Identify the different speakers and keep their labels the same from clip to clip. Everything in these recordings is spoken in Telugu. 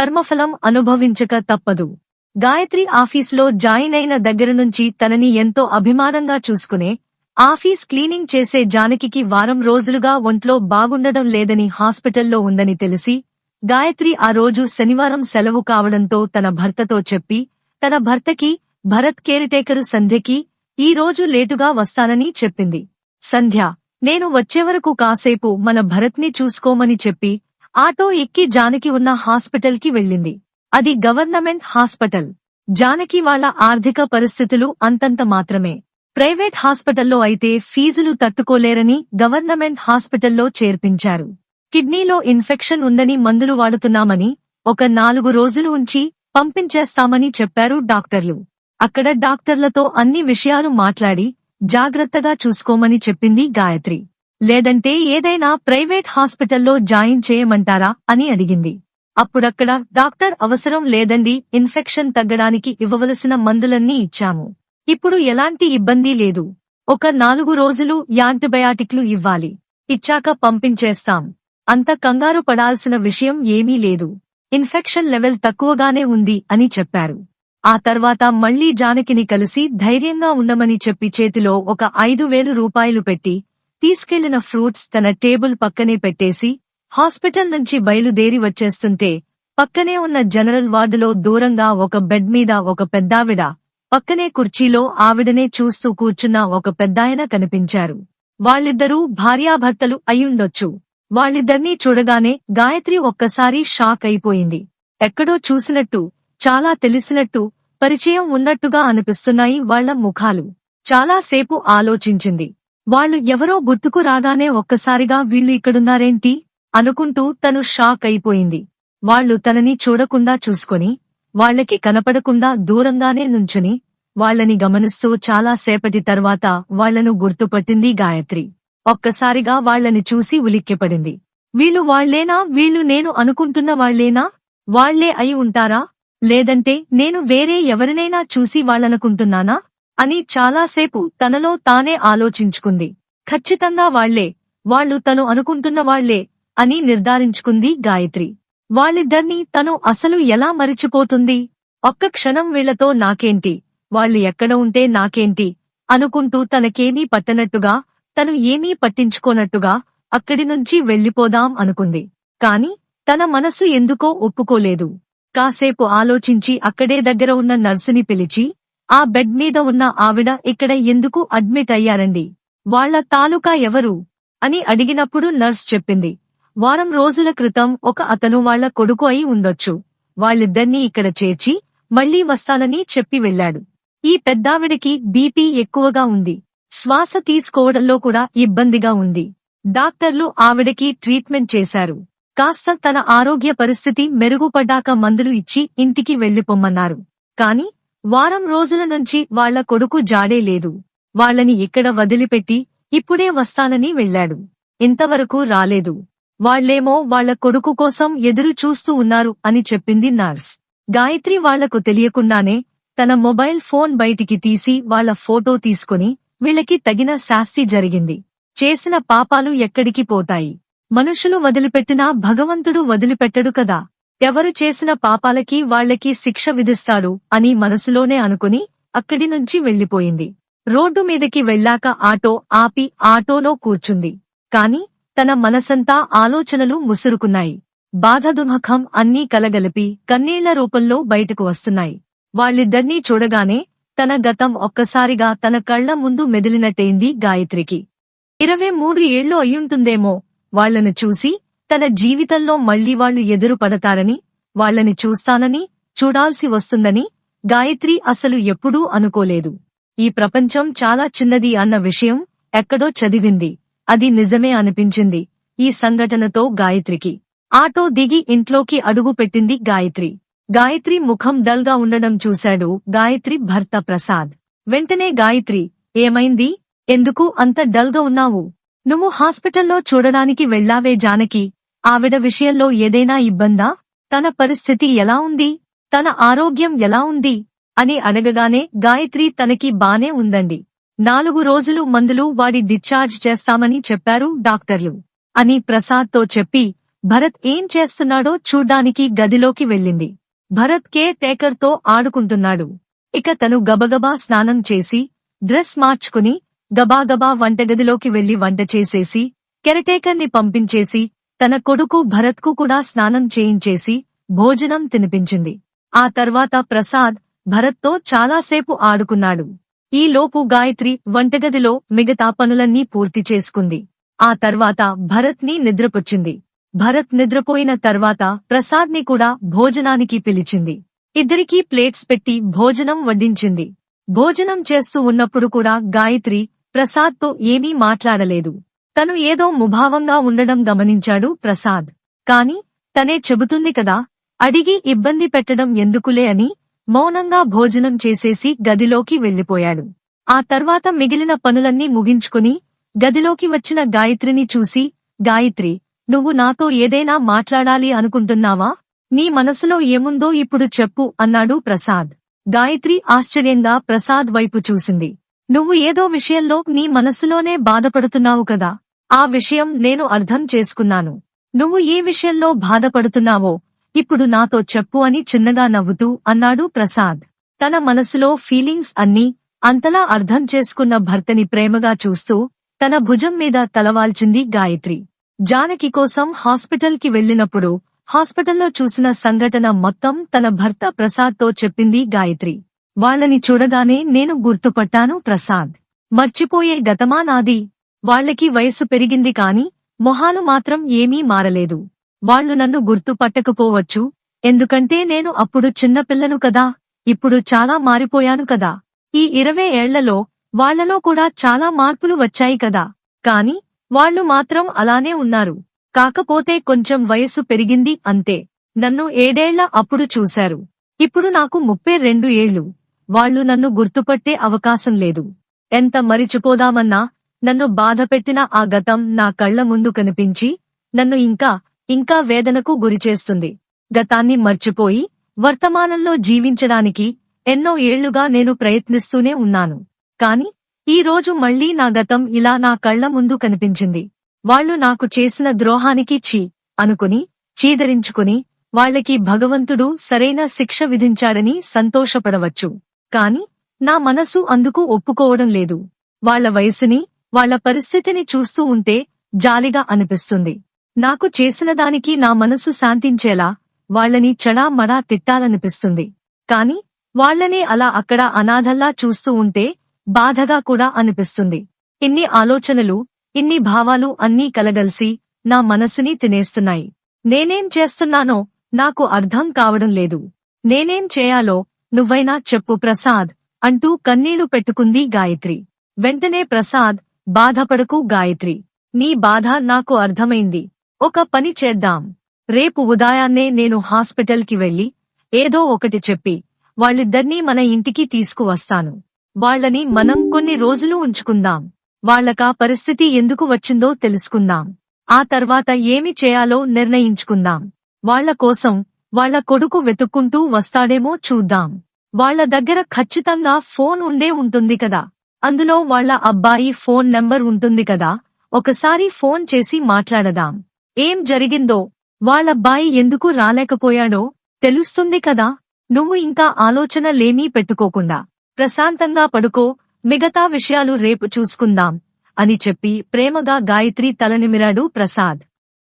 Speaker 1: కర్మఫలం అనుభవించక తప్పదు. గాయత్రి ఆఫీస్లో జాయిన్ అయిన దగ్గర నుంచి తనని ఎంతో అభిమానంగా చూసుకునే ఆఫీస్ క్లీనింగ్ చేసే జానకికి వారం రోజులుగా ఒంట్లో బాగుండడం లేదని హాస్పిటల్లో ఉందని తెలిసి గాయత్రి ఆ రోజు శనివారం సెలవు కావడంతో తన భర్తతో చెప్పి తన భర్తకి భరత్ కేర్టేకరు సంధ్యకి ఈ రోజు లేటుగా వస్తానని చెప్పింది. సంధ్య నేను వచ్చేవరకు కాసేపు మన భరత్ని చూసుకోమని చెప్పి ఆటో ఎక్కి జానకి ఉన్న హాస్పిటల్కి వెళ్ళింది. అది గవర్నమెంట్ హాస్పిటల్. జానకి వాళ్ళ ఆర్థిక పరిస్థితులు అంతంత మాత్రమే. ప్రైవేట్ హాస్పిటల్లో అయితే ఫీజులు తట్టుకోలేరని గవర్నమెంట్ హాస్పిటల్లో చేర్పించారు. కిడ్నీలో ఇన్ఫెక్షన్ ఉందని మందులు వాడుతున్నామని ఒక నాలుగు రోజులు ఉంచి పంపించేస్తామని చెప్పారు డాక్టర్లు. అక్కడ డాక్టర్లతో అన్ని విషయాలు మాట్లాడి జాగ్రత్తగా చూసుకోమని చెప్పింది గాయత్రి. లేదంటే ఏదైనా ప్రైవేట్ హాస్పిటల్లో జాయిన్ చేయమంటారా అని అడిగింది. అప్పుడక్కడ డాక్టర్ అవసరం లేదండి ఇన్ఫెక్షన్ తగ్గడానికి ఇవ్వవలసిన మందులన్నీ ఇచ్చాము. ఇప్పుడు ఎలాంటి ఇబ్బంది లేదు. ఒక నాలుగు రోజులు యాంటీబయాటిక్లు ఇవ్వాలి. ఇచ్చాక పంపించేస్తాం. అంత కంగారు పడాల్సిన విషయం ఏమీ లేదు. ఇన్ఫెక్షన్ లెవెల్ తక్కువగానే ఉంది అని చెప్పారు. ఆ తర్వాత మళ్ళీ జానకిని కలిసి ధైర్యంగా ఉండమని చెప్పి చేతిలో ఒక ఐదు వేలు రూపాయలు పెట్టి తీసుకెళ్ళిన ఫ్రూట్స్ తన టేబుల్ పక్కనే పెట్టేసి హాస్పిటల్ నుంచి బయలుదేరి వచ్చేస్తుంటే పక్కనే ఉన్న జనరల్ వార్డులో దూరంగా ఒక బెడ్ మీద ఒక పెద్దావిడ పక్కనే కుర్చీలో ఆవిడనే చూస్తూ కూర్చున్న ఒక పెద్దాయన కనిపించారు. వాళ్ళిద్దరూ భార్యాభర్తలు అయ్యుండొచ్చు. వాళ్ళిద్దర్నీ చూడగానే గాయత్రి ఒక్కసారి షాక్ అయిపోయింది. ఎక్కడో చూసినట్టు చాలా తెలిసినట్టు పరిచయం ఉన్నట్టుగా అనిపిస్తున్నాయి వాళ్ళ ముఖాలు. చాలాసేపు ఆలోచించింది. వాళ్ళు ఎవరో గుర్తుకు రాగానే ఒక్కసారిగా వీళ్ళు ఇక్కడున్నారేంటి? అనుకుంటూ తను షాక్ అయిపోయింది. వాళ్ళు తనని చూడకుండా చూసుకొని వాళ్ళకి కనపడకుండా దూరంగానే నుంచుని వాళ్ళని గమనిస్తూ చాలా సేపటి తర్వాత వాళ్ళను గుర్తుపట్టింది గాయత్రి. ఒక్కసారిగా వాళ్ళని చూసి ఉలిక్కిపడింది. వీళ్ళు వాళ్ళేనా వీళ్ళు నేను అనుకుంటున్న వాళ్ళేనా వాళ్ళే అయి ఉంటారా? లేదంటే నేను వేరే ఎవరినైనా చూసి వాళ్ళనుకుంటున్నానా? అని చాలాసేపు తనలో తానే ఆలోచించుకుంది. ఖచ్చితంగా వాళ్ళే వాళ్ళు తను అనుకుంటున్న వాళ్ళే అని నిర్ధారించుకుంది గాయత్రి. వాళ్ళిద్దర్నీ తను అసలు ఎలా మరిచిపోతుంది? ఒక్క క్షణం వీళ్ళతో నాకేంటి? వాళ్ళు ఎక్కడ ఉంటే నాకేంటి? అనుకుంటూ తనకేమీ పట్టనట్టుగా తను ఏమీ పట్టించుకోనట్టుగా అక్కడి నుంచి వెళ్ళిపోదాం అనుకుంది. కాని తన మనసు ఎందుకో ఒప్పుకోలేదు. కాసేపు ఆలోచించి అక్కడే దగ్గర ఉన్న నర్సుని పిలిచి ఆ బెడ్ మీద ఉన్న ఆవిడ ఇక్కడ ఎందుకు అడ్మిట్ అయ్యారండి? వాళ్ళ తాలూకా ఎవరు? అని అడిగినప్పుడు నర్స్ చెప్పింది. వారం రోజుల క్రితం ఒక అతను వాళ్ళ కొడుకు అయి ఉండొచ్చు. వాళ్ళిద్దర్నీ ఇక్కడ చేర్చి మళ్ళీ వస్తానని చెప్పి వెళ్ళాడు ఈ పెద్దావిడికి బీపీ ఎక్కువగా ఉంది. శ్వాస తీసుకోవడంలో కూడా ఇబ్బందిగా ఉంది. డాక్టర్లు ఆవిడకి ట్రీట్మెంట్ చేశారు. కాస్త తన ఆరోగ్య పరిస్థితి మెరుగుపడ్డాక మందులు ఇచ్చి ఇంటికి వెళ్ళిపోమ్మన్నారు కాని వారం రోజుల నుంచి వాళ్ళ కొడుకు జాడే లేదు. వాళ్ళని ఇక్కడ వదిలిపెట్టి ఇప్పుడే వస్తానని వెళ్ళాడు ఇంతవరకు రాలేదు. వాళ్ళేమో వాళ్ళ కొడుకు కోసం ఎదురు చూస్తూ ఉన్నారు అని చెప్పింది నర్స్. గాయత్రి వాళ్ళకు తెలియకుండానే తన మొబైల్ ఫోన్ బయటికి తీసి వాళ్ళ ఫోటో తీసుకుని వీళ్ళకి తగిన శాస్తి జరిగింది. చేసిన పాపాలు ఎక్కడికి పోతాయి? మనుషులు వదిలిపెట్టినా భగవంతుడు వదిలిపెట్టడు కదా. ఎవరు చేసిన పాపాలకి వాళ్ళకి శిక్ష విధిస్తాడు అని మనసులోనే అనుకుని అక్కడి నుంచి వెళ్ళిపోయింది రోడ్డు మీదకి వెళ్ళాక ఆటో ఆపి ఆటోలో కూర్చుంది. కాని తన మనసంతా ఆలోచనలు ముసురుకున్నాయి. బాధ దుమఖం అన్నీ కలగలిపి కన్నీళ్ళ రూపంలో బయటకు వస్తున్నాయి. వాళ్ళిద్దర్నీ చూడగానే తన గతం ఒక్కసారిగా తన కళ్ళ ముందు మెదిలినట్టయింది గాయత్రికి. ఇరవై మూడు ఏళ్ళు అయ్యుంటుందేమో వాళ్ళను చూసి తన జీవితంలో మళ్ళీ వాళ్ళు ఎదురు పడతారని వాళ్ళని చూస్తానని చూడాల్సి వస్తుందని గాయత్రి అసలు ఎప్పుడూ అనుకోలేదు. ఈ ప్రపంచం చాలా చిన్నది అన్న విషయం ఎక్కడో చదివింది. అది నిజమే అనిపించింది ఈ సంఘటనతో గాయత్రికి. ఆటో దిగి ఇంట్లోకి అడుగు పెట్టింది గాయత్రి. గాయత్రి ముఖం డల్గా ఉండడం చూశాడు గాయత్రి భర్త ప్రసాద్. వెంటనే గాయత్రి ఏమైంది? ఎందుకు అంత డల్గా ఉన్నావు? నువ్వు హాస్పిటల్లో చూడడానికి వెళ్ళావే జానకి ఆవిడ విషయంలో ఏదైనా ఇబ్బందా? తన పరిస్థితి ఎలా ఉంది? తన ఆరోగ్యం ఎలా ఉంది? అని అడగగానే గాయత్రి తనకి బానే ఉందండి. నాలుగు రోజులు మందులు వాడి డిశ్చార్జ్ చేస్తామని చెప్పారు డాక్టర్లు. అని ప్రసాద్తో చెప్పి భరత్ ఏం చేస్తున్నాడో చూడ్డానికి గదిలోకి వెళ్ళింది. భరత్ కే టేకర్తో ఆడుకుంటున్నాడు. ఇక తను గబగబా స్నానం చేసి డ్రెస్ మార్చుకుని గబాగబా వంటగదిలోకి వెళ్ళి వంట చేసేసి కెరటేకర్ని పంపించేసి తన కొడుకు భరత్కు కూడా స్నానం చేయించేసి భోజనం తినిపించింది. ఆ తర్వాత ప్రసాద్ భరత్తో చాలాసేపు ఆడుకున్నాడు. ఈలోపు గాయత్రి వంటగదిలో మిగతా పనులన్నీ పూర్తి చేసుకుంది. ఆ తర్వాత భరత్ని నిద్రపుచ్చింది. భరత్ నిద్రపోయిన తర్వాత ప్రసాద్ని కూడా భోజనానికి పిలిచింది. ఇద్దరికీ ప్లేట్స్ పెట్టి భోజనం వడ్డించింది. భోజనం చేస్తూ ఉన్నప్పుడు కూడా గాయత్రి ప్రసాద్తో ఏమీ మాట్లాడలేదు. తను ఏదో ముభావంగా ఉండడం గమనించాడు ప్రసాద్. కాని తనే చెబుతుంది కదా అడిగి ఇబ్బంది పెట్టడం ఎందుకులే అని మౌనంగా భోజనం చేసేసి గదిలోకి వెళ్ళిపోయాడు ఆ తర్వాత మిగిలిన పనులన్నీ ముగించుకుని గదిలోకి వచ్చిన గాయత్రిని చూసి గాయత్రి నువ్వు నాతో ఏదైనా మాట్లాడాలి అనుకుంటున్నావా? నీ మనసులో ఏముందో ఇప్పుడు చెప్పు అన్నాడు ప్రసాద్. గాయత్రి ఆశ్చర్యంగా ప్రసాద్ వైపు చూసింది. నువ్వు ఏదో విషయంలో నీ మనసులోనే బాధపడుతున్నావు కదా. ఆ విషయం నేను అర్థం చేసుకున్నాను. నువ్వు ఏ విషయంలో బాధపడుతున్నావో ఇప్పుడు నాతో చెప్పు అని చిన్నగా నవ్వుతూ అన్నాడు ప్రసాద్. తన మనసులో ఫీలింగ్స్ అన్నీ అంతలా అర్థం చేసుకున్న భర్తని ప్రేమగా చూస్తూ తన భుజం మీద తలవాల్చింది గాయత్రి. జానకి కోసం హాస్పిటల్కి వెళ్ళినప్పుడు హాస్పిటల్లో చూసిన సంఘటన మొత్తం తన భర్త ప్రసాద్తో చెప్పింది గాయత్రి. వాళ్ళని చూడగానే నేను గుర్తుపట్టాను ప్రసాద్. మర్చిపోయే గతమా నాది. వాళ్ళకి వయసు పెరిగింది కాని మొహాలు మాత్రం ఏమీ మారలేదు. వాళ్ళు నన్ను గుర్తుపట్టకపోవచ్చు. ఎందుకంటే నేను అప్పుడు చిన్నపిల్లను కదా ఇప్పుడు చాలా మారిపోయాను కదా. ఈ ఇరవై ఏళ్ళలో వాళ్ళలో కూడా చాలా మార్పులు వచ్చాయి కదా. కాని వాళ్ళు మాత్రం అలానే ఉన్నారు. కాకపోతే కొంచెం వయసు పెరిగింది అంతే. నన్ను ఏడేళ్ళ అప్పుడు చూశారు. ఇప్పుడు నాకు ముప్పై రెండు ఏళ్ళు వాళ్ళు నన్ను గుర్తుపట్టే అవకాశం లేదు. ఎంత మరిచిపోదామన్నా నన్ను బాధపెట్టిన ఆ గతం నా కళ్ళ ముందు కనిపించి నన్ను ఇంకా ఇంకా వేదనకు గురిచేస్తుంది గతాన్ని మర్చిపోయి వర్తమానంలో జీవించడానికి ఎన్నో ఏళ్ళుగా నేను ప్రయత్నిస్తూనే ఉన్నాను. కాని ఈ రోజు మళ్ళీ నా గతం ఇలా నా కళ్ళ ముందు కనిపించింది. వాళ్ళు నాకు చేసిన ద్రోహానికి ఛీ అనుకుని చీదరించుకుని వాళ్ళకి భగవంతుడు సరైన శిక్ష విధించాడని సంతోషపడవచ్చు. కాని నా మనసు అందుకు ఒప్పుకోవడం లేదు. వాళ్ళ వయసుని వాళ్ళ పరిస్థితిని చూస్తూ ఉంటే జాలిగా అనిపిస్తుంది. నాకు చేసిన దానికి నా మనసు శాంతించేలా వాళ్ళని చడామడా తిట్టాలనిపిస్తుంది. కాని వాళ్ళని అలా అక్కడ అనాథల్లా చూస్తూ ఉంటే బాధగా కూడా అనిపిస్తుంది. ఇన్ని ఆలోచనలు ఇన్ని భావాలు అన్నీ కలగలిసి నా మనసుని తినేస్తున్నాయి. నేనేం చేస్తున్నానో నాకు అర్థం కావడం లేదు. నేనేం చేయాలో నువ్వైనా చెప్పు ప్రసాద్ అంటూ కన్నీళ్ళు పెట్టుకుంది గాయత్రి. వెంటనే ప్రసాద్ బాధపడకు గాయత్రి. నీ బాధ నాకు అర్థమైంది. ఒక పని చేద్దాం. రేపు ఉదయాన్నే నేను హాస్పిటల్కి వెళ్ళి ఏదో ఒకటి చెప్పి వాళ్ళిద్దర్నీ మన ఇంటికి తీసుకువస్తాను. వాళ్ళని మనం కొన్ని రోజులు ఉంచుకుందాం. వాళ్ళకా పరిస్థితి ఎందుకు వచ్చిందో తెలుసుకుందాం. ఆ తర్వాత ఏమి చేయాలో నిర్ణయించుకుందాం. వాళ్ళ కోసం వాళ్ళ కొడుకు వెతుక్కుంటూ వస్తాడేమో చూద్దాం. వాళ్ళ దగ్గర ఖచ్చితంగా ఫోన్ ఉండే ఉంటుంది కదా. అందులో వాళ్ళ అబ్బాయి ఫోన్ నెంబర్ ఉంటుంది కదా. ఒకసారి ఫోన్ చేసి మాట్లాడదాం. ఏం జరిగిందో? వాళ్ళబ్బాయి ఎందుకు రాలేకపోయాడో తెలుస్తుంది కదా. నువ్వు ఇంకా ఆలోచన లేమీ పెట్టుకోకుండా ప్రశాంతంగా పడుకో మిగతా విషయాలు రేపు చూసుకుందాం అని చెప్పి ప్రేమగా గాయత్రి తలనిమిరాడు ప్రసాద్.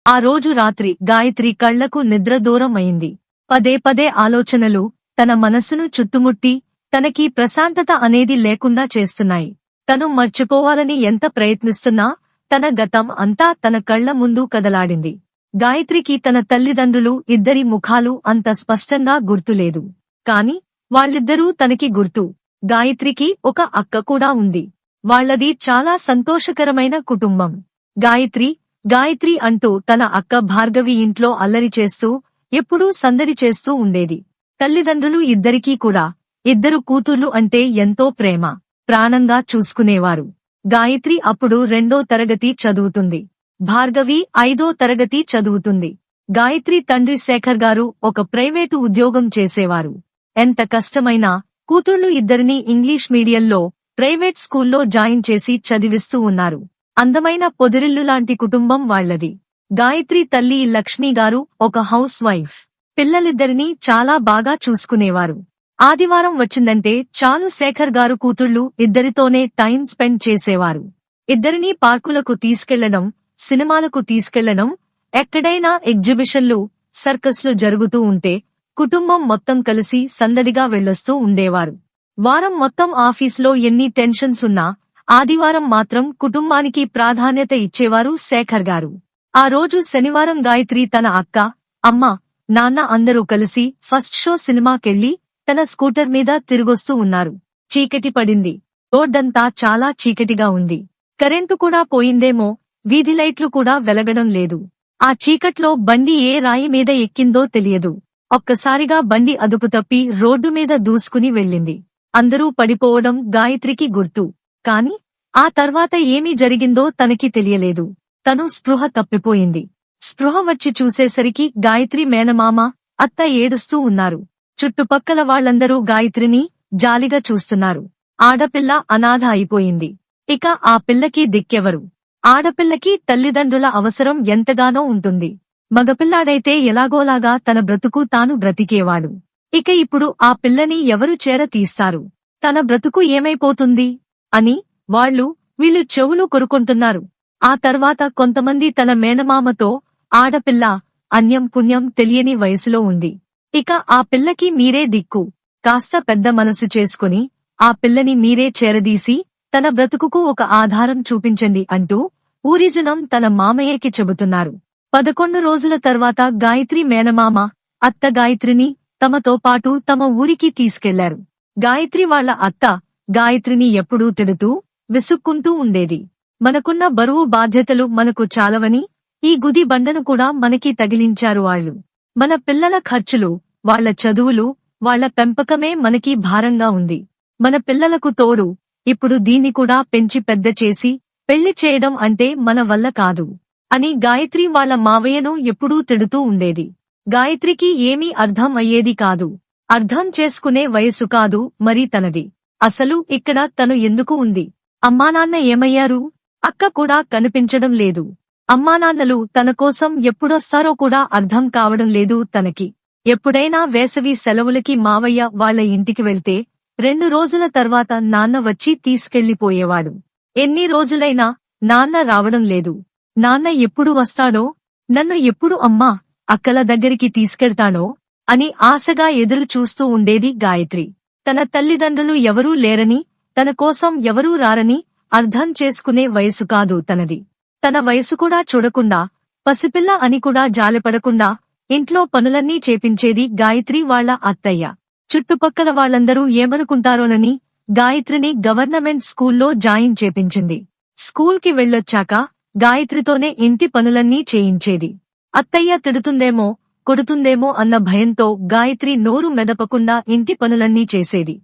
Speaker 1: ఆ రోజు రాత్రి గాయత్రి కళ్ళకు నిద్ర దూరం అయింది పదే పదే ఆలోచనలు తన మనసును చుట్టుముట్టి తనకి ప్రశాంతత అనేది లేకుండా చేస్తున్నాయి. తను మర్చిపోవాలని ఎంత ప్రయత్నిస్తున్నా తన గతం అంతా తన కళ్ళ ముందు కదలాడింది. గాయత్రికి తన తల్లిదండ్రులు ఇద్దరి ముఖాలు అంత స్పష్టంగా గుర్తులేదు. కాని వాళ్ళిద్దరూ తనకి గుర్తు. గాయత్రికి ఒక అక్క కూడా ఉంది. వాళ్ళది చాలా సంతోషకరమైన కుటుంబం. గాయత్రి గాయత్రి అంటూ తన అక్క భార్గవి ఇంట్లో అల్లరి చేస్తూ ఎప్పుడూ సందడి చేస్తూ ఉండేది. తల్లిదండ్రులు ఇద్దరికీ కూడా ఇద్దరు కూతుర్లు అంటే ఎంతో ప్రేమ ప్రాణంగా చూసుకునేవారు. గాయత్రి అప్పుడు రెండో తరగతి చదువుతుంది. భార్గవి ఐదో తరగతి చదువుతుంది. గాయత్రి తండ్రి శేఖర్ గారు ఒక ప్రైవేటు ఉద్యోగం చేసేవారు. ఎంత కష్టమైనా కూతుళ్ళు ఇద్దరినీ ఇంగ్లీష్ మీడియంలో ప్రైవేట్ స్కూల్లో జాయిన్ చేసి చదివిస్తూ ఉన్నారు. అందమైన పొదిరిల్లు లాంటి కుటుంబం వాళ్ళది గాయత్రి తల్లి లక్ష్మి గారు ఒక హౌస్ వైఫ్. పిల్లలిద్దరినీ చాలా బాగా చూసుకునేవారు. ఆదివారం వచ్చిందంటే చాలు శేఖర్ గారు కూతుళ్ళు ఇద్దరితోనే టైం స్పెండ్ చేసేవారు. ఇద్దరినీ పార్కులకు తీసుకెళ్ళడం సినిమాలకు తీసుకెళ్ళడం ఎక్కడైనా ఎగ్జిబిషన్లు సర్కస్లు జరుగుతూ ఉంటే కుటుంబం మొత్తం కలిసి సందడిగా వెళ్ళొస్తూ ఉండేవారు. వారం మొత్తం ఆఫీసులో ఎన్ని టెన్షన్స్ ఉన్నా ఆదివారం మాత్రం కుటుంబానికి ప్రాధాన్యత ఇచ్చేవారు శేఖర్ గారు. ఆ రోజు శనివారం గాయత్రి తన అక్క అమ్మ నాన్న అందరూ కలిసి ఫస్ట్ షో సినిమాకెళ్ళి తన స్కూటర్ మీద తిరిగొస్తూ ఉన్నారు. చీకటి పడింది. రోడ్డంతా చాలా చీకటిగా ఉంది. కరెంటు కూడా పోయిందేమో వీధి లైట్లు కూడా వెలగడం లేదు. ఆ చీకట్లో బండి ఏ రాయి మీద ఎక్కిందో తెలియదు. ఒక్కసారిగా బండి అదుపు తప్పి రోడ్డు మీద దూసుకుని వెళ్ళింది. అందరూ పడిపోవడం గాయత్రికి గుర్తు. కాని ఆ తర్వాత ఏమి జరిగిందో తనకి తెలియలేదు. తను స్పృహ తప్పిపోయింది. స్పృహ వచ్చి చూసేసరికి గాయత్రి మేనమామ అత్త ఏడుస్తూ ఉన్నారు. చుట్టుపక్కల వాళ్ళందరూ గాయత్రిని జాలిగా చూస్తున్నారు. ఆడపిల్ల అనాథ అయిపోయింది. ఇక ఆ పిల్లకి దిక్కెవరు? ఆడపిల్లకి తల్లిదండ్రుల అవసరం ఎంతగానో ఉంటుంది. మగపిల్లాడైతే ఎలాగోలాగా తన బ్రతుకు తాను బ్రతికేవాడు. ఇక ఇప్పుడు ఆ పిల్లని ఎవరు చేర తీస్తారు? తన బ్రతుకు ఏమైపోతుంది? అని వాళ్ళు వీళ్ళు చెవులు కొరుకుంటున్నారు. ఆ తర్వాత కొంతమంది తన మేనమామతో ఆడపిల్ల అన్యం పుణ్యం తెలియని వయసులో ఉంది. ఇక ఆ పిల్లకి మీరే దిక్కు. కాస్త పెద్ద మనసు చేసుకుని ఆ పిల్లని మీరే చేరదీసి తన బ్రతుకుకు ఒక ఆధారం చూపించండి అంటూ ఊరిజనం తన మామయ్యకి చెబుతున్నారు. పదకొండు రోజుల తర్వాత గాయత్రి మేనమామ అత్త గాయత్రిని తమతో పాటు తమ ఊరికి తీసుకెళ్ళారు. గాయత్రి వాళ్ళ అత్త గాయత్రిని ఎప్పుడూ తిడుతూ విసుక్కుంటూ ఉండేది. మనకున్న బరువు బాధ్యతలు మనకు చాలవని ఈ గుది బండను కూడా మనకి తగిలించారు వాళ్ళు. మన పిల్లల ఖర్చులు వాళ్ళ చదువులు వాళ్ళ పెంపకమే మనకి భారంగా ఉంది. మన పిల్లలకు తోడు ఇప్పుడు దీన్ని కూడా పెంచి పెద్ద చేసి పెళ్ళి చేయడం అంటే మన వల్ల కాదు అని గాయత్రి వాళ్ళ మావయ్యను ఎప్పుడూ తిడుతూ ఉండేది. గాయత్రికి ఏమీ అర్థం అయ్యేది కాదు. అర్థం చేసుకునే వయసు కాదు మరి తనది. అసలు ఇక్కడ తను ఎందుకు ఉంది? అమ్మానాన్న ఏమయ్యారు? అక్క కూడా కనిపించడం లేదు. అమ్మానాన్నలు తన కోసం ఎప్పుడొస్తారో కూడా అర్థం కావడం లేదు తనకి. ఎప్పుడైనా వేసవి సెలవులకి మావయ్య వాళ్ళ ఇంటికి వెళ్తే రెండు రోజుల తర్వాత నాన్న వచ్చి తీసుకెళ్ళిపోయేవాడు ఎన్ని రోజులైనా నాన్న రావడం లేదు. నాన్న ఎప్పుడు వస్తాడో నన్ను ఎప్పుడు అమ్మా అక్కల దగ్గరికి తీసుకెళ్తాడో అని ఆశగా ఎదురు చూస్తూ ఉండేది గాయత్రి. తన తల్లిదండ్రులు ఎవరూ లేరని తన కోసం ఎవరూ రారని అర్థం చేసుకునే వయసు కాదు తనది. తన వయసు కూడా చూడకుండా పసిపిల్ల అని కూడా జాలిపడకుండా ఇంట్లో పనులన్నీ చేపించేది గాయత్రి వాళ్ళ అత్తయ్య. చుట్టుపక్కల వాళ్ళందరూ ఏమనుకుంటారోనని గాయత్రిని గవర్నమెంట్ స్కూల్లో జాయిన్ చేపించింది. స్కూల్కి వెళ్ళొచ్చాక గాయత్రితోనే ఇంటి పనులన్నీ చేయించేది. అత్తయ్య తిడుతుందేమో కొడుతుందేమో అన్న భయంతో గాయత్రి నోరు మెదపకుండా ఇంటి పనులన్నీ చేసేది.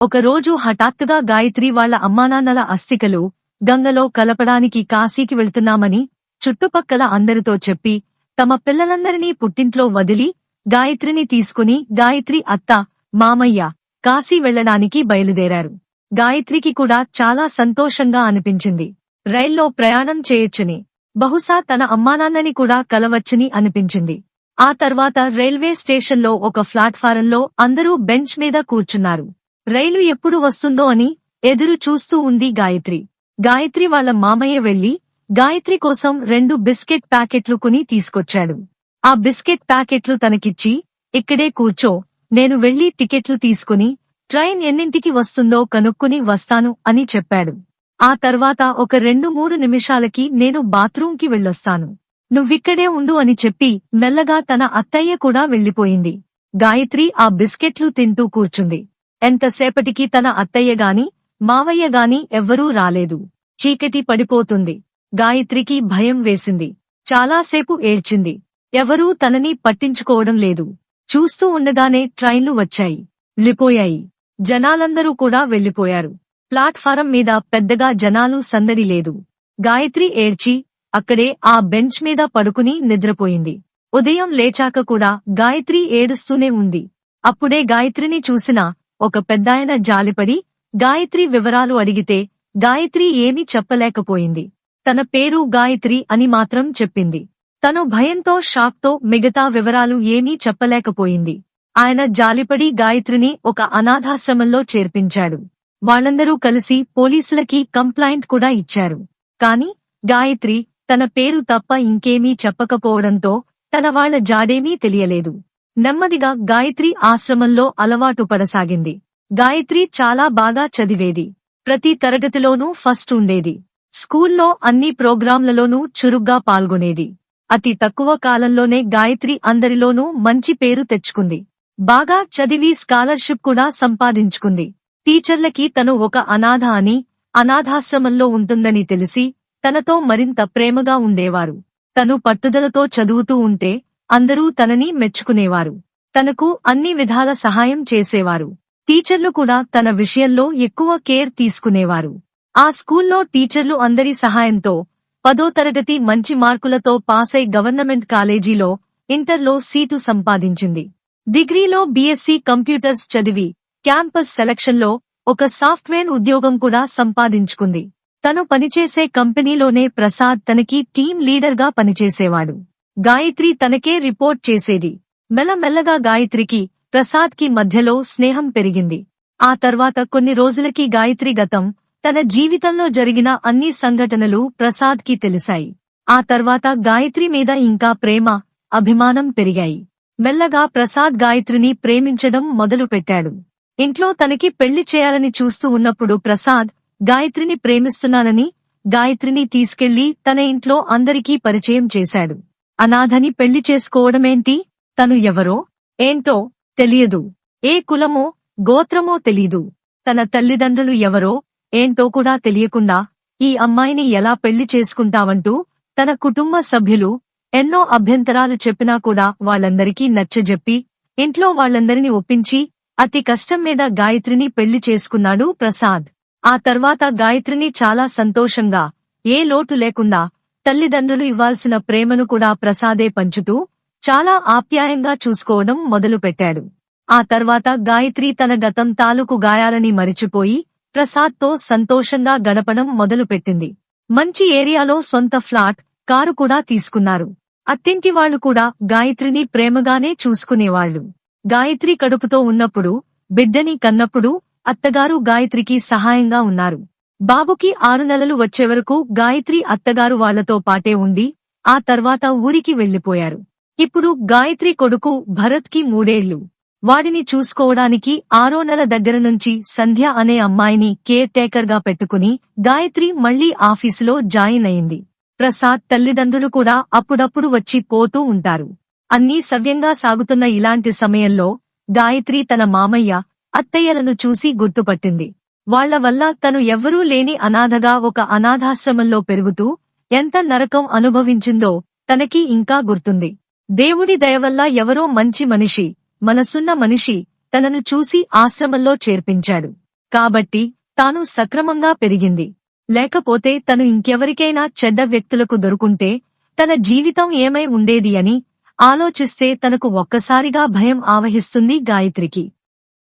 Speaker 1: ఒకరోజు హఠాత్తుగా గాయత్రి వాళ్ళ అమ్మానాన్నల అస్థికలు గంగలో కలపడానికి కాశీకి వెళ్తున్నామని చుట్టుపక్కల అందరితో చెప్పి తమ పిల్లలందరినీ పుట్టింట్లో వదిలి గాయత్రిని తీసుకుని గాయత్రి అత్త మామయ్య కాశీ వెళ్ళడానికి బయలుదేరారు. గాయత్రికి కూడా చాలా సంతోషంగా అనిపించింది. రైల్లో ప్రయాణం చేయొచ్చని బహుశా తన అమ్మానాన్నని కూడా కలవచ్చని అనిపించింది. ఆ తర్వాత రైల్వే స్టేషన్లో ఒక ప్లాట్ఫారంలో అందరూ బెంచ్ మీద కూర్చున్నారు. రైలు ఎప్పుడు వస్తుందో అని ఎదురు చూస్తూ ఉంది గాయత్రి. గాయత్రి వాళ్ళ మామయ్య వెళ్ళి గాయత్రి కోసం రెండు బిస్కెట్ ప్యాకెట్లు కొని తీసుకొచ్చాడు. ఆ బిస్కెట్ ప్యాకెట్లు తనకిచ్చి ఇక్కడే కూర్చో నేను వెళ్ళి టికెట్లు తీసుకుని ట్రైన్ ఎన్నింటికి వస్తుందో కనుక్కుని వస్తాను అని చెప్పాడు. ఆ తర్వాత ఒక రెండు మూడు నిమిషాలకి నేను బాత్రూంకి వెళ్ళొస్తాను. నువ్విక్కడే ఉండు అని చెప్పి మెల్లగా తన అత్తయ్య కూడా వెళ్ళిపోయింది గాయత్రి ఆ బిస్కెట్లు తింటూ కూర్చుంది. ఎంతసేపటికి తన అత్తయ్య గాని మావయ్య గాని ఎవ్వరూ రాలేదు. చీకటి పడిపోతుంది. గాయత్రికి భయం వేసింది. చాలాసేపు ఏడ్చింది. ఎవరూ తనని పట్టించుకోవడం లేదు. చూస్తూ ఉండగానే ట్రైన్లు వచ్చాయి. లిపోయాయి జనాలందరూ కూడా వెళ్ళిపోయారు ప్లాట్ఫారం మీద పెద్దగా జనాలు సందడి లేదు. గాయత్రి ఏడ్చి అక్కడే ఆ బెంచ్ మీద పడుకుని నిద్రపోయింది. ఉదయం లేచాక కూడా గాయత్రి ఏడుస్తూనే ఉంది. అప్పుడే గాయత్రిని చూసిన ఒక పెద్దాయన జాలిపడి గాయత్రి వివరాలు అడిగితే గాయత్రి ఏమీ చెప్పలేకపోయింది. తన పేరు గాయత్రి అని మాత్రం చెప్పింది. తను భయంతో షాక్తో మిగతా వివరాలు ఏమీ చెప్పలేకపోయింది. ఆయన జాలిపడి గాయత్రిని ఒక అనాథాశ్రమంలో చేర్పించాడు. వాళ్ళందరూ కలిసి పోలీసులకి కంప్లైంట్ కూడా ఇచ్చారు. కాని గాయత్రి తన పేరు తప్ప ఇంకేమీ చెప్పకపోవడంతో తన వాళ్ళ జాడేమీ తెలియలేదు. నెమ్మదిగా గాయత్రి ఆశ్రమంలో అలవాటు పడసాగింది. గాయత్రి చాలా బాగా చదివేది. ప్రతి తరగతిలోనూ ఫస్ట్ ఉండేది. స్కూల్లో అన్ని ప్రోగ్రాంలలోనూ చురుగ్గా పాల్గొనేది. అతి తక్కువ కాలంలోనే గాయత్రి అందరిలోనూ మంచి పేరు తెచ్చుకుంది. బాగా చదివి స్కాలర్షిప్ కూడా సంపాదించుకుంది. టీచర్లకి తను ఒక అనాథ అని అనాథాశ్రమంలో ఉంటుందని తెలిసి తనతో మరింత ప్రేమగా ఉండేవారు. తను పట్టుదలతో చదువుతూ ఉంటే అందరూ తనని మెచ్చుకునేవారు. తనకు అన్ని విధాల సహాయం చేసేవారు. టీచర్లు కూడా తన విషయంలో ఎక్కువ కేర్ తీసుకునేవారు. ఆ స్కూల్లో టీచర్లు అందరి సహాయంతో పదో తరగతి మంచి మార్కులతో పాసై గవర్నమెంట్ కాలేజీలో ఇంటర్లో సీటు సంపాదించింది. డిగ్రీలో బీఎస్సీ కంప్యూటర్స్ చదివి క్యాంపస్ సెలక్షన్లో ఒక సాఫ్ట్వేర్ ఉద్యోగం కూడా సంపాదించుకుంది. తను పనిచేసే కంపెనీలోనే ప్రసాద్ తనకి టీం లీడర్గా పనిచేసేవాడు. గాయత్రి తనకే రిపోర్ట్ చేసేది. మెల్లమెల్లగా గాయత్రికి ప్రసాద్కి మధ్యలో స్నేహం పెరిగింది. ఆ తర్వాత కొన్ని రోజులకి గాయత్రి గతం తన జీవితంలో జరిగిన అన్ని సంఘటనలు ప్రసాద్కి తెలిసాయి. ఆ తర్వాత గాయత్రి మీద ఇంకా ప్రేమ అభిమానం పెరిగాయి. మెల్లగా ప్రసాద్ గాయత్రిని ప్రేమించడం మొదలుపెట్టాడు. ఇంట్లో తనకి పెళ్ళి చేయాలని చూస్తూ ఉన్నప్పుడు ప్రసాద్ గాయత్రిని ప్రేమిస్తున్నానని గాయత్రిని తీసుకెళ్ళి తన ఇంట్లో అందరికీ పరిచయం చేశాడు. అనాథని పెళ్ళి చేసుకోవడమేంటి? తను ఎవరో? ఏంటో తెలియదు. ఏ కులమో? గోత్రమో తెలీదు. తన తల్లిదండ్రులు ఎవరో? ఏంటో కూడా తెలియకుండా ఈ అమ్మాయిని ఎలా పెళ్ళి చేసుకుంటావంటూ తన కుటుంబ సభ్యులు ఎన్నో అభ్యంతరాలు చెప్పినా కూడా వాళ్ళందరికీ నచ్చజెప్పి ఇంట్లో వాళ్ళందరినీ ఒప్పించి అతి కష్టం మీద గాయత్రిని పెళ్ళి చేసుకున్నాడు ప్రసాద్. ఆ తర్వాత గాయత్రిని చాలా సంతోషంగా ఏ లోటు లేకుండా తల్లిదండ్రులు ఇవ్వాల్సిన ప్రేమను కూడా ప్రసాదే పంచుతూ చాలా ఆప్యాయంగా చూసుకోవడం మొదలుపెట్టాడు. ఆ తర్వాత గాయత్రి తన గతం తాలూకు గాయాలని మరిచిపోయి ప్రసాద్తో సంతోషంగా గడపడం మొదలుపెట్టింది. మంచి ఏరియాలో సొంత ఫ్లాట్ కారు కూడా తీసుకున్నారు. అత్తింటి వాళ్ళు కూడా గాయత్రిని ప్రేమగానే చూసుకునేవాళ్ళు గాయత్రి కడుపుతో ఉన్నప్పుడు బిడ్డని కన్నప్పుడు అత్తగారు గాయత్రికి సహాయంగా ఉన్నారు. బాబుకి ఆరు నెలలు వచ్చే వరకు గాయత్రి అత్తగారు వాళ్ళతో పాటే ఉండి ఆ తర్వాత ఊరికి వెళ్ళిపోయారు ఇప్పుడు గాయత్రి కొడుకు భరత్కి మూడేళ్ళు. వాడిని చూసుకోవడానికి ఆరో నెల దగ్గర నుంచి సంధ్య అనే అమ్మాయిని కేర్ టేకర్గా పెట్టుకుని గాయత్రి మళ్ళీ ఆఫీసులో జాయిన్ అయింది. ప్రసాద్ తల్లిదండ్రులు కూడా అప్పుడప్పుడు వచ్చి పోతూ ఉంటారు. అన్నీ సవ్యంగా సాగుతున్న ఇలాంటి సమయంలో గాయత్రి తన మామయ్య అత్తయ్యలను చూసి గుర్తుపట్టింది. వాళ్ళ వల్ల తను ఎవ్వరూ లేని అనాథగా ఒక అనాథాశ్రమంలో పెరుగుతూ ఎంత నరకం అనుభవించిందో తనకి ఇంకా గుర్తుంది. దేవుడి దయవల్ల ఎవరో మంచి మనిషి మనసున్న మనిషి తనను చూసి ఆశ్రమంలో చేర్పించాడు. కాబట్టి తాను సక్రమంగా పెరిగింది. లేకపోతే తను ఇంకెవరికైనా చెడ్డ వ్యక్తులకు దొరుకుంటే తన జీవితం ఏమై ఉండేది అని ఆలోచిస్తే తనకు ఒక్కసారిగా భయం ఆవహిస్తుంది గాయత్రికి.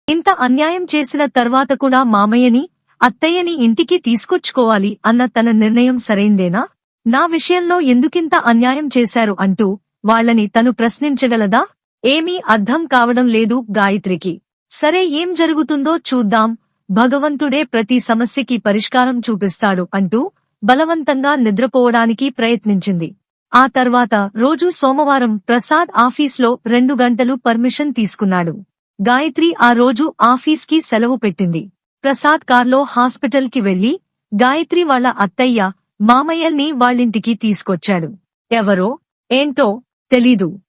Speaker 1: ఇంత అన్యాయం చేసిన తర్వాత కూడా మామయ్యని అత్తయ్యని ఇంటికి తీసుకొచ్చుకోవాలి అన్న తన నిర్ణయం సరైందేనా? నా విషయంలో ఎందుకింత అన్యాయం చేశారు అంటూ వాళ్ళని తను ప్రశ్నించగలదా? ఏమీ అర్థం కావడం లేదు గాయత్రికి. సరే ఏం జరుగుతుందో చూద్దాం. భగవంతుడే ప్రతి సమస్యకి పరిష్కారం చూపిస్తాడు అంటూ బలవంతంగా నిద్రపోవడానికి ప్రయత్నించింది. ఆ తర్వాత రోజు సోమవారం ప్రసాద్ ఆఫీస్లో రెండు గంటలు పర్మిషన్ తీసుకున్నాడు. గాయత్రి ఆ రోజు ఆఫీస్కి సెలవు పెట్టింది. ప్రసాద్ కార్లో హాస్పిటల్కి వెళ్ళి గాయత్రి వాళ్ళ అత్తయ్య మామయ్యల్ని వాళ్ళింటికి తీసుకొచ్చాడు. ఎవరో? ఏంటో? తెలీదు.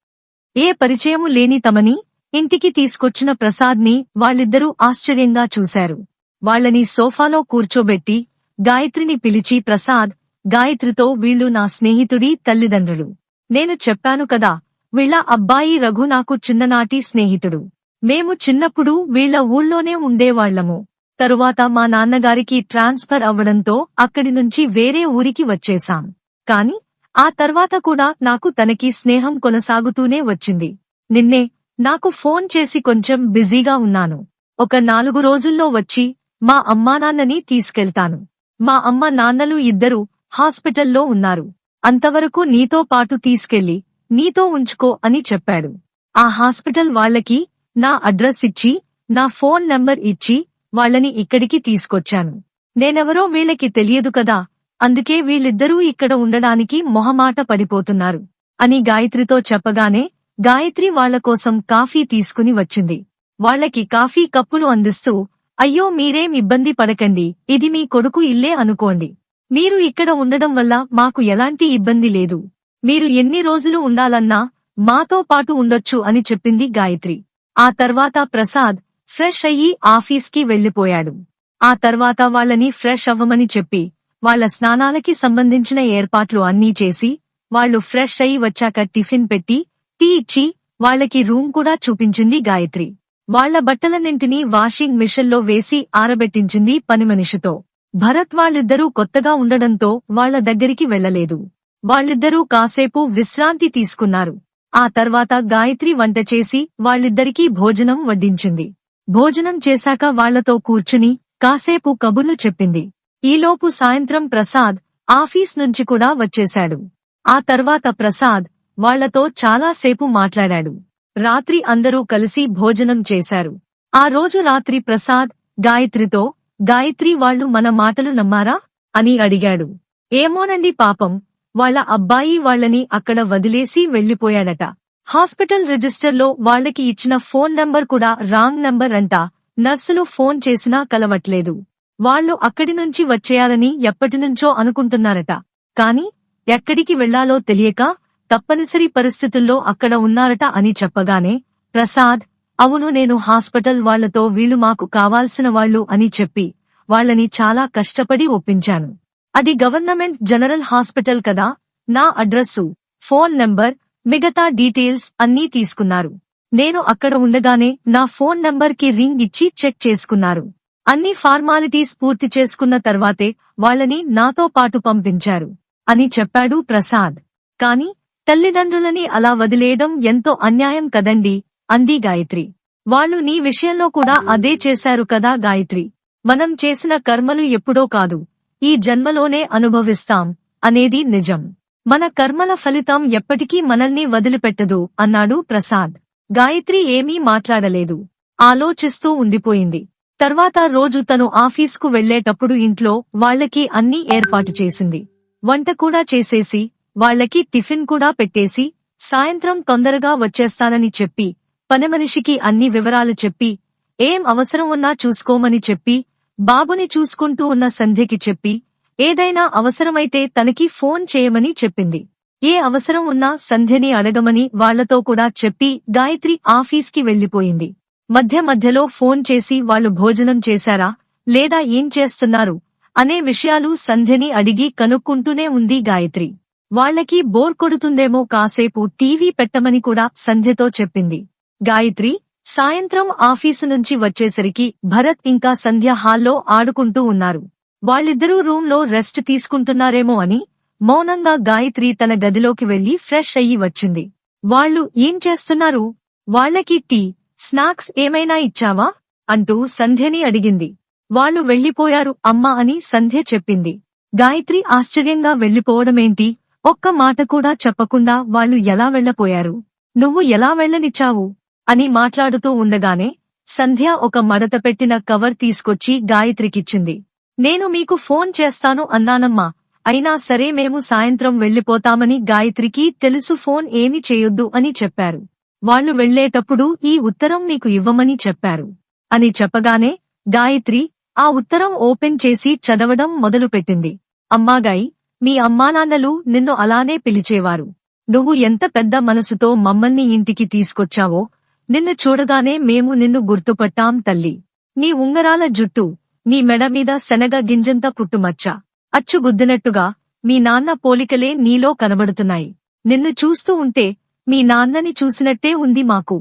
Speaker 1: ఏ పరిచయము లేని తమని ఇంటికి తీసుకొచ్చిన ప్రసాద్ని వాళ్ళిద్దరూ ఆశ్చర్యంగా చూశారు. వాళ్ళని సోఫాలో కూర్చోబెట్టి గాయత్రిని పిలిచి ప్రసాద్ గాయత్రితో వీళ్ళు నా స్నేహితుడి తల్లిదండ్రులు. నేను చెప్పాను కదా వీళ్ళ అబ్బాయి రఘు నాకు చిన్ననాటి స్నేహితుడు. మేము చిన్నప్పుడు వీళ్ళ ఊళ్ళోనే ఉండేవాళ్ళము తరువాత మా నాన్నగారికి ట్రాన్స్ఫర్ అవ్వడంతో అక్కడి నుంచి వేరే ఊరికి వచ్చేశాం. కాని ఆ తర్వాత కూడా నాకు తనకి స్నేహం కొనసాగుతూనే వచ్చింది. నిన్నే నాకు ఫోన్ చేసి కొంచెం బిజీగా ఉన్నాను. ఒక నాలుగు రోజుల్లో వచ్చి మా అమ్మానాన్నని తీసుకెళ్తాను. మా అమ్మ నాన్నలు ఇద్దరు హాస్పిటల్లో ఉన్నారు. అంతవరకు నీతో పాటు తీసుకెళ్ళి నీతో ఉంచుకో అని చెప్పాడు. ఆ హాస్పిటల్ వాళ్ళకి నా అడ్రస్ ఇచ్చి నా ఫోన్ నంబర్ ఇచ్చి వాళ్ళని ఇక్కడికి తీసుకొచ్చాను. నేనెవరో వీళ్ళకి తెలియదు కదా అందుకే వీళ్ళిద్దరూ ఇక్కడ ఉండడానికి మొహమాట పడిపోతున్నారు అని గాయత్రితో చెప్పగానే గాయత్రి వాళ్ళ కోసం కాఫీ తీసుకుని వచ్చింది. వాళ్ళకి కాఫీ కప్పులు అందిస్తూ అయ్యో మీరేం ఇబ్బంది పడకండి ఇది మీ కొడుకు ఇల్లే అనుకోండి. మీరు ఇక్కడ ఉండడం వల్ల మాకు ఎలాంటి ఇబ్బంది లేదు. మీరు ఎన్ని రోజులు ఉండాలన్నా మాతో పాటు ఉండొచ్చు అని చెప్పింది గాయత్రి. ఆ తర్వాత ప్రసాద్ ఫ్రెష్ అయ్యి ఆఫీస్కి వెళ్ళిపోయాడు ఆ తర్వాత వాళ్ళని ఫ్రెష్ అవ్వమని చెప్పి వాళ్ళ స్నానాలకి సంబంధించిన ఏర్పాట్లు అన్నీ చేసి వాళ్ళు ఫ్రెష్ అయి వచ్చాక టిఫిన్ పెట్టి టీ ఇచ్చి వాళ్ళకి రూమ్ కూడా చూపించింది గాయత్రి. వాళ్ళ బట్టలన్నింటినీ వాషింగ్ మిషన్లో వేసి ఆరబెట్టించింది పనిమనిషితో. భరత్ వాళ్ళిద్దరూ కొత్తగా ఉండడంతో వాళ్ళ దగ్గరికి వెళ్ళలేదు వాళ్ళిద్దరూ కాసేపు విశ్రాంతి తీసుకున్నారు. ఆ తర్వాత గాయత్రి వంట చేసి వాళ్ళిద్దరికీ భోజనం వడ్డించింది. భోజనం చేశాక వాళ్ళతో కూర్చుని కాసేపు కబుర్లు చెప్పింది. ఈలోపు సాయంత్రం ప్రసాద్ ఆఫీస్ నుంచి కూడా వచ్చేశాడు. ఆ తర్వాత ప్రసాద్ వాళ్ళతో చాలాసేపు మాట్లాడాడు. రాత్రి అందరూ కలిసి భోజనం చేశారు. ఆ రోజు రాత్రి ప్రసాద్ గాయత్రితో గాయత్రి వాళ్ళు మన మాటలు నమ్మారా? అని అడిగాడు. ఏమోనండి పాపం వాళ్ళ అబ్బాయి వాళ్ళని అక్కడ వదిలేసి వెళ్ళిపోయాడట హాస్పిటల్ రిజిస్టర్లో వాళ్ళకి ఇచ్చిన ఫోన్ నంబర్ కూడా రాంగ్ నంబర్ అంట. నర్సులు ఫోన్ చేసినా కలవట్లేదు. వాళ్ళు అక్కడి నుంచి వచ్చేయాలని ఎప్పటినుంచో అనుకుంటున్నారట. కాని ఎక్కడికి వెళ్ళాలో తెలియక తప్పనిసరి పరిస్థితుల్లో అక్కడ ఉన్నారట అని చెప్పగానే ప్రసాద్ అవును నేను హాస్పిటల్ వాళ్ళతో వీళ్ళు మాకు కావాల్సిన వాళ్ళు అని చెప్పి వాళ్ళని చాలా కష్టపడి ఒప్పించాను. అది గవర్నమెంట్ జనరల్ హాస్పిటల్ కదా? నా అడ్రస్సు ఫోన్ నంబర్ మిగతా డీటెయిల్స్ అన్నీ తీసుకున్నారు. నేను అక్కడ ఉండగానే నా ఫోన్ నంబర్కి రింగ్ ఇచ్చి చెక్ చేసుకున్నారు. అన్ని ఫార్మాలిటీస్ పూర్తి చేసుకున్న తర్వాతే వాళ్ళని నాతో పాటు పంపించారు. అని చెప్పాడు ప్రసాద్. కాని తల్లిదండ్రులని అలా వదిలేయడం ఎంతో అన్యాయం కదండి అంది గాయత్రి. వాళ్ళు నీ విషయంలో కూడా అదే చేశారు కదా గాయత్రి? మనం చేసిన కర్మలు ఎప్పుడో కాదు. ఈ జన్మలోనే అనుభవిస్తాం అనేది నిజం. మన కర్మల ఫలితం ఎప్పటికీ మనల్ని వదిలిపెట్టదు అన్నాడు ప్రసాద్. గాయత్రి ఏమీ మాట్లాడలేదు. ఆలోచిస్తూ ఉండిపోయింది. తర్వాత రోజు తను ఆఫీస్కు వెళ్ళేటప్పుడు ఇంట్లో వాళ్ళకి అన్నీ ఏర్పాటు చేసింది. వంట కూడా చేసేసి వాళ్ళకి టిఫిన్ కూడా పెట్టేసి సాయంత్రం తొందరగా వచ్చేస్తానని చెప్పి పనిమనిషికి అన్ని వివరాలు చెప్పి ఏం అవసరం ఉన్నా చూసుకోమని చెప్పి బాబుని చూసుకుంటూ ఉన్న సంధ్యకి చెప్పి ఏదైనా అవసరమైతే తనకి ఫోన్ చేయమని చెప్పింది. ఏ అవసరం ఉన్నా సంధ్యని అడగమని వాళ్ళతో కూడా చెప్పి గాయత్రి ఆఫీస్కి వెళ్ళిపోయింది మధ్య మధ్యలో ఫోన్ చేసి వాళ్ళు భోజనం చేశారా లేదా ఏం చేస్తున్నారు అనే విషయాలు సంధ్యని అడిగి కనుక్కుంటూనే ఉంది గాయత్రి. వాళ్ళకి బోర్ కొడుతుందేమో కాసేపు టీవీ పెట్టమని కూడా సంధ్యతో చెప్పింది. గాయత్రి సాయంత్రం ఆఫీసు నుంచి వచ్చేసరికి భరత్ ఇంకా సంధ్య హాల్లో ఆడుకుంటూ ఉన్నారు. వాళ్ళిద్దరూ రూంలో రెస్ట్ తీసుకుంటున్నారేమో అని మౌనంగా గాయత్రి తన గదిలోకి వెళ్ళి ఫ్రెష్ అయ్యి వచ్చింది. వాళ్ళు ఏం చేస్తున్నారు? వాళ్ళకి టీ స్నాక్స్ ఏమైనా ఇచ్చావా? అంటూ సంధ్యని అడిగింది. వాళ్ళు వెళ్ళిపోయారు అమ్మా అని సంధ్య చెప్పింది. గాయత్రి ఆశ్చర్యంగా వెళ్ళిపోవడమేంటి ఒక్క మాట కూడా చెప్పకుండా వాళ్ళు ఎలా వెళ్ళపోయారు నువ్వు ఎలా వెళ్ళనిచ్చావు అని మాట్లాడుతూ ఉండగానే సంధ్య ఒక మడత పెట్టిన కవర్ తీసుకొచ్చి గాయత్రికిచ్చింది. నేను మీకు ఫోన్ చేస్తాను అన్నానమ్మా. అయినా సరే మేము సాయంత్రం వెళ్ళిపోతామని గాయత్రికి తెలుసు ఫోన్ ఏమి చేయొద్దు అని చెప్పారు. వాళ్ళు వెళ్ళేటప్పుడు ఈ ఉత్తరం నీకు ఇవ్వమని చెప్పారు. అని చెప్పగానే గాయత్రి ఆ ఉత్తరం ఓపెన్ చేసి చదవడం మొదలుపెట్టింది. అమ్మాగాయి మీ అమ్మానాన్నలు నిన్ను అలానే పిలిచేవారు. నువ్వు ఎంత పెద్ద మనసుతో మమ్మల్ని ఇంటికి తీసుకొచ్చావో నిన్ను చూడగానే మేము నిన్ను గుర్తుపట్టాం తల్లి. నీ ఉంగరాల జుట్టు నీ మెడ మీద శనగ గింజంత పుట్టుమచ్చ అచ్చుగుద్దినట్టుగా మీ నాన్న పోలికలే నీలో కనబడుతున్నాయి. నిన్ను చూస్తూ ఉంటే మీ నాన్నని చూసినట్టే ఉంది మాకు.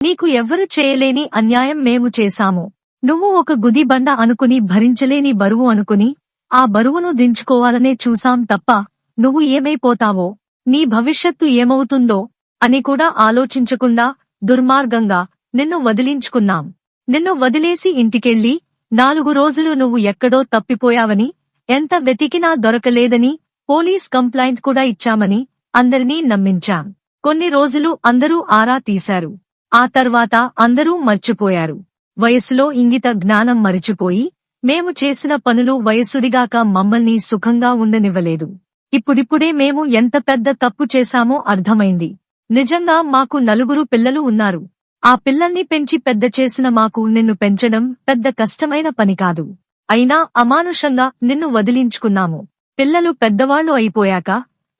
Speaker 1: నీకు ఎవ్వరు చేయలేని అన్యాయం మేము చేశాము. నువ్వు ఒక గుదిబండ అనుకుని భరించలేని బరువు అనుకుని ఆ బరువును దించుకోవాలనే చూసాం తప్ప నువ్వు ఏమైపోతావో నీ భవిష్యత్తు ఏమవుతుందో అని కూడా ఆలోచించకుండా దుర్మార్గంగా నిన్ను వదిలించుకున్నాం. నిన్ను వదిలేసి ఇంటికెళ్ళి నాలుగు రోజులు నువ్వు ఎక్కడో తప్పిపోయావని ఎంత వెతికినా దొరకలేదని పోలీస్ కంప్లైంట్ కూడా ఇచ్చామని అందరినీ నమ్మించాం. కొన్ని రోజులు అందరూ ఆరా తీశారు. ఆ తర్వాత అందరూ మర్చిపోయారు. వయసులో ఇంగిత జ్ఞానం మరిచిపోయి మేము చేసిన పనులు వయసుడిగాక మమ్మల్ని సుఖంగా ఉండనివ్వలేదు. ఇప్పుడిప్పుడే మేము ఎంత పెద్ద తప్పు చేశామో అర్థమైంది. నిజంగా మాకు నలుగురు పిల్లలు ఉన్నారు. ఆ పిల్లల్ని పెంచి పెద్ద చేసిన మాకు నిన్ను పెంచడం పెద్ద కష్టమైన పని కాదు. అయినా అమానుషంగా నిన్ను వదిలించుకున్నాము. పిల్లలు పెద్దవాళ్ళు అయిపోయాక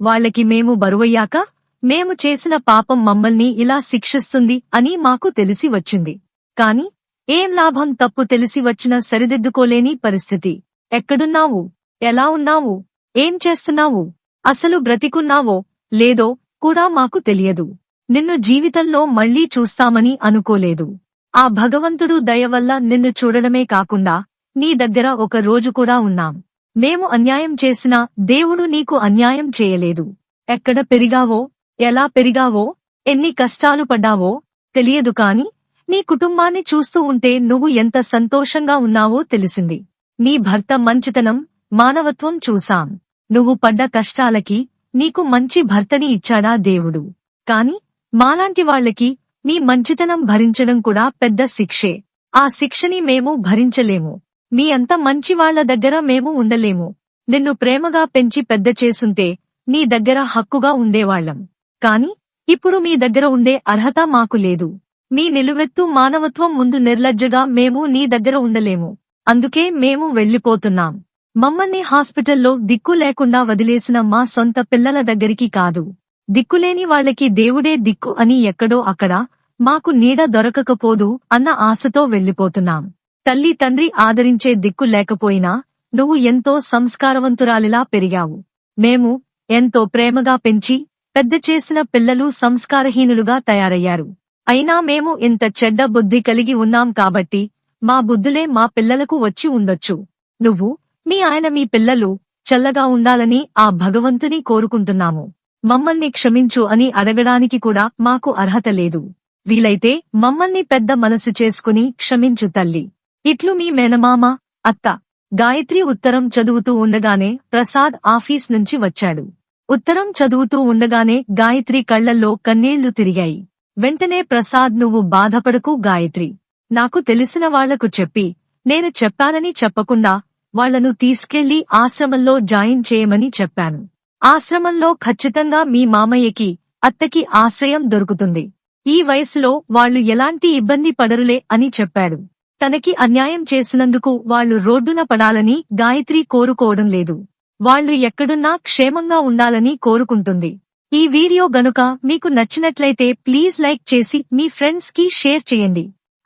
Speaker 1: వాళ్ళకి మేము బరువయ్యాక మేము చేసిన పాపం మమ్మల్ని ఇలా శిక్షిస్తుంది అని మాకు తెలిసి వచ్చింది. కాని ఏం లాభం తప్పు తెలిసి వచ్చిన సరిదిద్దుకోలేని పరిస్థితి. ఎక్కడున్నావు? ఎలా ఉన్నావు? ఏం చేస్తున్నావు? అసలు బ్రతికున్నావో లేదో కూడా మాకు తెలియదు. నిన్ను జీవితంలో మళ్ళీ చూస్తామని అనుకోలేదు. ఆ భగవంతుడు దయ వల్ల నిన్ను చూడడమే కాకుండా నీ దగ్గర ఒక రోజు కూడా ఉన్నాం. మేము అన్యాయం చేసినా దేవుడు నీకు అన్యాయం చేయలేదు. ఎక్కడ పెరిగావో ఎలా పెరిగావో ఎన్ని కష్టాలు పడ్డావో తెలియదు కాని నీ కుటుంబాన్ని చూస్తూ ఉంటే నువ్వు ఎంత సంతోషంగా ఉన్నావో తెలిసింది. నీ భర్త మంచితనం మానవత్వం చూసాం నువ్వు పడ్డ కష్టాలకి నీకు మంచి భర్తని ఇచ్చాడా దేవుడు? కాని మాలాంటి వాళ్ళకి మీ మంచితనం భరించడం కూడా పెద్ద శిక్షే. ఆ శిక్షని మేము భరించలేము. మీ అంత మంచి వాళ్ళ దగ్గర మేము ఉండలేము. నిన్ను ప్రేమగా పెంచి పెద్ద చేసుంటే నీ దగ్గర హక్కుగా ఉండేవాళ్ళం కాని ఇప్పుడు మీ దగ్గర ఉండే అర్హత మాకు లేదు. మీ నిలువెత్తు మానవత్వం ముందు నిర్లజ్జగా మేము నీ దగ్గర ఉండలేము. అందుకే మేము వెళ్ళిపోతున్నాం మమ్మల్ని హాస్పిటల్లో దిక్కు లేకుండా వదిలేసిన మా సొంత పిల్లల దగ్గరికి కాదు. దిక్కులేని వాళ్ళకి దేవుడే దిక్కు అని ఎక్కడో అక్కడ మాకు నీడ దొరకకపోదు అన్న ఆశతో వెళ్ళిపోతున్నాం తల్లి తండ్రి ఆదరించే దిక్కు లేకపోయినా నువ్వు ఎంతో సంస్కారవంతురాలిలా పెరిగావు. మేము ఎంతో ప్రేమగా పెంచి పెద్ద చేసిన పిల్లలు సంస్కారహీనులుగా తయారయ్యారు. అయినా మేము ఇంత చెడ్డ బుద్ధి కలిగి ఉన్నాం కాబట్టి మా బుద్ధులే మా పిల్లలకు వచ్చి ఉండొచ్చు. నువ్వు మీ ఆయన మీ పిల్లలు చల్లగా ఉండాలని ఆ భగవంతుని కోరుకుంటున్నాము. మమ్మల్ని క్షమించు అని అడగడానికి కూడా మాకు అర్హత లేదు. వీలైతే మమ్మల్ని పెద్ద మనసు చేసుకుని క్షమించు తల్లి. ఇట్లు మీ మేనమామ అత్త గాయత్రి ఉత్తరం చదువుతూ ఉండగానే ప్రసాద్ ఆఫీస్ నుంచి వచ్చాడు. ఉత్తరం చదువుతూ ఉండగానే గాయత్రి కళ్ళల్లో కన్నీళ్ళు తిరిగాయి. వెంటనే ప్రసాద్ నువ్వు బాధపడకు గాయత్రి. నాకు తెలిసిన వాళ్ళకు చెప్పి నేను చెప్పానని చెప్పకుండా వాళ్ళను తీసుకెళ్ళి ఆశ్రమంలో జాయిన్ చేయమని చెప్పాను. ఆశ్రమంలో ఖచ్చితంగా మీ మామయ్యకి అత్తకి ఆశ్రయం దొరుకుతుంది. ఈ వయసులో వాళ్ళు ఎలాంటి ఇబ్బంది పడరులే అని చెప్పాడు. తనకి అన్యాయం చేసినందుకు వాళ్ళు రోడ్డున పడాలని గాయత్రి కోరుకోవడం లేదు. వాళ్ళు ఎక్కడున్నా క్షేమంగా ఉండాలని కోరుకుంటుంది. ఈ వీడియో గనుక మీకు నచ్చినట్లయితే ప్లీజ్ లైక్ చేసి మీ ఫ్రెండ్స్కి షేర్ చేయండి.